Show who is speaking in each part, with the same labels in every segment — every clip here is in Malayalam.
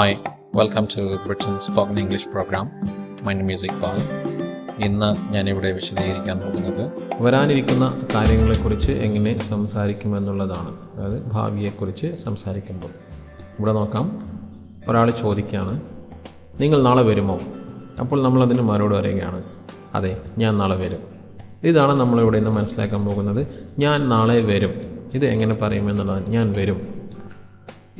Speaker 1: Hi, welcome to Britain spoken English programme mind music pal. ഇന്ന് ഞാനിവിടെ വിശദീകരിക്കാൻ പോകുന്നത് വരാനിരിക്കുന്ന കാര്യങ്ങളെക്കുറിച്ച് എങ്ങനെ സംസാരിക്കുമെന്നുള്ളതാണ്. അതായത് ഭാവിയെക്കുറിച്ച് സംസാരിക്കുമ്പോൾ. ഇവിടെ നോക്കാം. ഒരാൾ ചോദിക്കുകയാണ് നിങ്ങൾ നാളെ വരുമോ? അപ്പോൾ നമ്മളതിന് മറുപടി പറയുകയാണ് അതെ ഞാൻ നാളെ വരും. ഇതാണ് നമ്മളിവിടെ ഇന്ന് മനസ്സിലാക്കാൻ പോകുന്നത്. ഞാൻ നാളെ വരും. ഇത് എങ്ങനെ പറയുമെന്നുള്ളതാണ്. ഞാൻ വരും.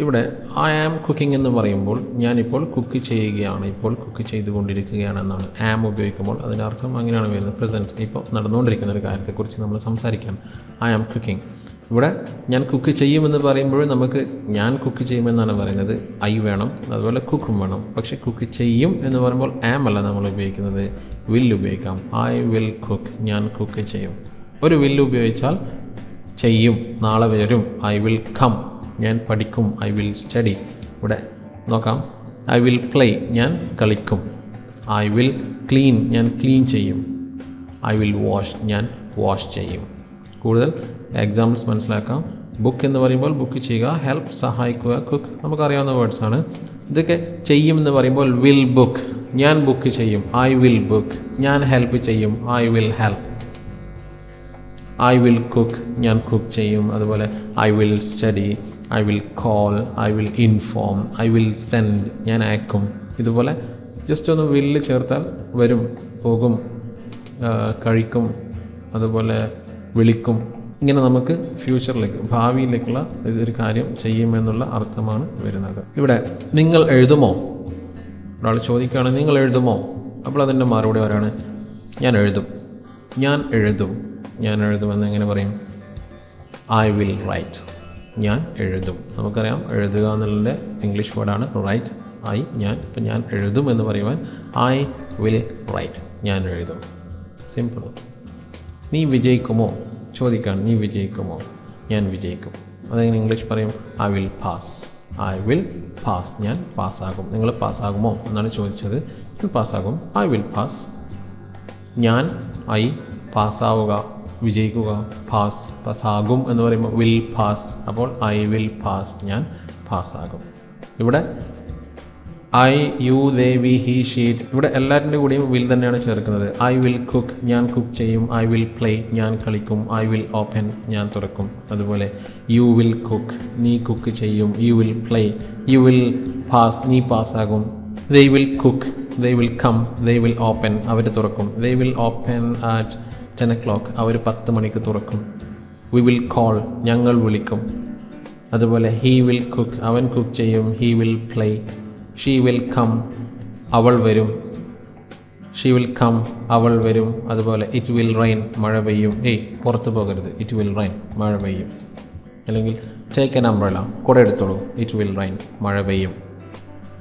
Speaker 1: ഇവിടെ ഐ ആം കുക്കിംഗ് എന്ന് പറയുമ്പോൾ ഞാനിപ്പോൾ കുക്ക് ചെയ്യുകയാണ്. ഇപ്പോൾ കുക്ക് ചെയ്തുകൊണ്ടിരിക്കുകയാണെന്നാണ്. ആം ഉപയോഗിക്കുമ്പോൾ അതിന്റെ അർത്ഥം അങ്ങനെയാണ് വരുന്നത്. പ്രസന്റ് ഇപ്പോൾ നടന്നുകൊണ്ടിരിക്കുന്ന ഒരു കാര്യത്തെക്കുറിച്ച് നമ്മൾ സംസാരിക്കാം. ഐ ആം കുക്കിംഗ് ഇവിടെ ഞാൻ കുക്ക് ചെയ്യുമെന്ന് പറയുമ്പോൾ നമുക്ക് ഞാൻ കുക്ക് ചെയ്യുമെന്നാണ് പറയുന്നത്. ഐ വേണം. അതുപോലെ കുക്കും വേണം. പക്ഷേ കുക്ക് ചെയ്യും എന്ന് പറയുമ്പോൾ ആം അല്ല നമ്മൾ ഉപയോഗിക്കുന്നത്. വിൽ ഉപയോഗിക്കാം. ഐ വിൽ കുക്ക് ഞാൻ കുക്ക് ചെയ്യും. ഒരു വില്ല് ഉപയോഗിച്ചാൽ ചെയ്യും. നാളെ വരും. ഐ വിൽ കം ഞാൻ പഠിക്കും. ഐ വിൽ സ്റ്റഡി ഇവിടെ നോക്കാം. ഐ വിൽ പ്ലേ ഞാൻ കളിക്കും. ഐ വിൽ ക്ലീൻ ഞാൻ ക്ലീൻ ചെയ്യും. ഐ വിൽ വാഷ് ഞാൻ വാഷ് ചെയ്യും. കൂടുതൽ എക്സാമ്പിൾസ് മനസ്സിലാക്കാം. ബുക്ക് എന്ന് പറയുമ്പോൾ ബുക്ക് ചെയ്യുക. ഹെൽപ്പ് സഹായിക്കുക കുക്ക് നമുക്കറിയാവുന്ന വേർഡ്സാണ് ഇതൊക്കെ ചെയ്യും എന്ന് പറയുമ്പോൾ വിൽ ബുക്ക് ഞാൻ ബുക്ക് ചെയ്യും. ഐ വിൽ ബുക്ക് ഞാൻ ഹെൽപ്പ് ചെയ്യും. I will help I will cook ഞാൻ കുക്ക് ചെയ്യും. അതുപോലെ I will study I will call I will inform I will send ഞാൻ അയക്കും. ഇതുപോലെ ജസ്റ്റ് ഒന്ന് വില്ല് ചേർത്താൽ വരും പോകും കഴിക്കും അതുപോലെ വിളിക്കും. ഇങ്ങനെ നമുക്ക് ഫ്യൂച്ചറിലേക്ക് ഭാവിയിലേക്കുള്ള ഇതൊരു കാര്യം ചെയ്യുമെന്നുള്ള അർത്ഥമാണ് വരുന്നത്. ഇവിടെ നിങ്ങൾ എഴുതുമോ? ഒരാൾ ചോദിക്കുകയാണ് നിങ്ങൾ എഴുതുമോ? അപ്പോൾ അതിന്റെ മറുപടി ആരാണ് ഞാൻ എഴുതും ഞാൻ എഴുതും ഞാൻ എഴുതുമെന്ന് എങ്ങനെ പറയും? ഐ വിൽ റൈറ്റ് ഞാൻ എഴുതും. നമുക്കറിയാം എഴുതുക എന്നുള്ള ഇംഗ്ലീഷ് വേർഡാണ് റൈറ്റ് ഐ ഞാൻ. ഇപ്പം ഞാൻ എഴുതും എന്ന് പറയുവാൻ ഐ വിൽ റൈറ്റ് ഞാൻ എഴുതും. സിമ്പിൾ നീ വിജയിക്കുമോ? ചോദിക്കാൻ നീ വിജയിക്കുമോ? ഞാൻ വിജയിക്കും. അതെങ്ങനെ ഇംഗ്ലീഷ് പറയും? I will pass I will pass ഞാൻ പാസ്സാകും. നിങ്ങൾ പാസ്സാകുമോ? എന്നാണ് ചോദിച്ചത്. ഞാൻ പാസ്സാകും ഐ വിൽ പാസ് ഞാൻ ഐ പാസ്സാവുക വിജയിക്കുക. പാസ് പാസ്സാകും എന്ന് പറയുമ്പോൾ വിൽ പാസ് അപ്പോൾ ഐ വിൽ പാസ് ഞാൻ പാസ്സാകും ഇവിടെ I you they we he she it ഇവിടെ എല്ലാറ്റിന്റെ കൂടെയും വിൽ തന്നെയാണ് ചേർക്കുന്നത്. ഐ വിൽ കുക്ക് ഞാൻ കുക്ക് ചെയ്യും. ഐ വിൽ പ്ലേ ഞാൻ കളിക്കും. ഐ വിൽ ഓപ്പൻ ഞാൻ തുറക്കും. അതുപോലെ യു വിൽ കുക്ക് നീ കുക്ക് ചെയ്യും. You will play you will pass നീ പാസ്സാകും they will cook they will come they will open അവർ തുറക്കും. They will open at ten o'clock അവർ പത്ത് മണിക്ക് തുറക്കും. വി വിൽ കോൾ ഞങ്ങൾ വിളിക്കും. അതുപോലെ ഹീ വിൽ കുക്ക് അവൻ കുക്ക് ചെയ്യും he will play she will come അവൾ വരും. ഷീ വിൽ കം അവൾ വരും. അതുപോലെ ഇറ്റ് വിൽ റൈൻ മഴ പെയ്യും. ഏയ് പുറത്ത് പോകരുത്. ഇറ്റ് വിൽ റൈൻ മഴ പെയ്യും. അല്ലെങ്കിൽ ടേക്ക് എൻ അംബ്രല കുട എടുത്തോളൂ ഇറ്റ് വിൽ റൈൻ മഴ പെയ്യും.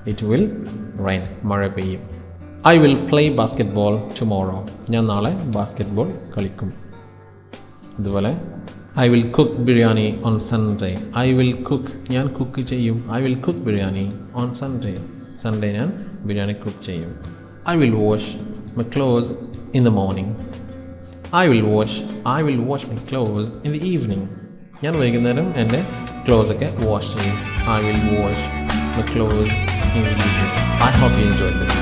Speaker 1: ഇറ്റ് വിൽ റൈൻ മഴ പെയ്യും. I will play basketball tomorrow ഞാൻ നാളെ ബാസ്കറ്റ് ബോൾ കളിക്കും. അതുപോലെ I will cook biryani on Sunday I will cook ഞാൻ കുക്ക് ചെയ്യും. I will cook biryani on Sunday Sunday ഞാൻ ബിരിയാണി കുക്ക് ചെയ്യും. I will wash my clothes in the morning I will wash I will wash my clothes in the evening ഞാൻ വൈകുന്നേരം എന്റെ ക്ലോസ് ഒക്കെ വാഷ് ചെയ്യും. I will wash my clothes in the evening I hope you enjoy the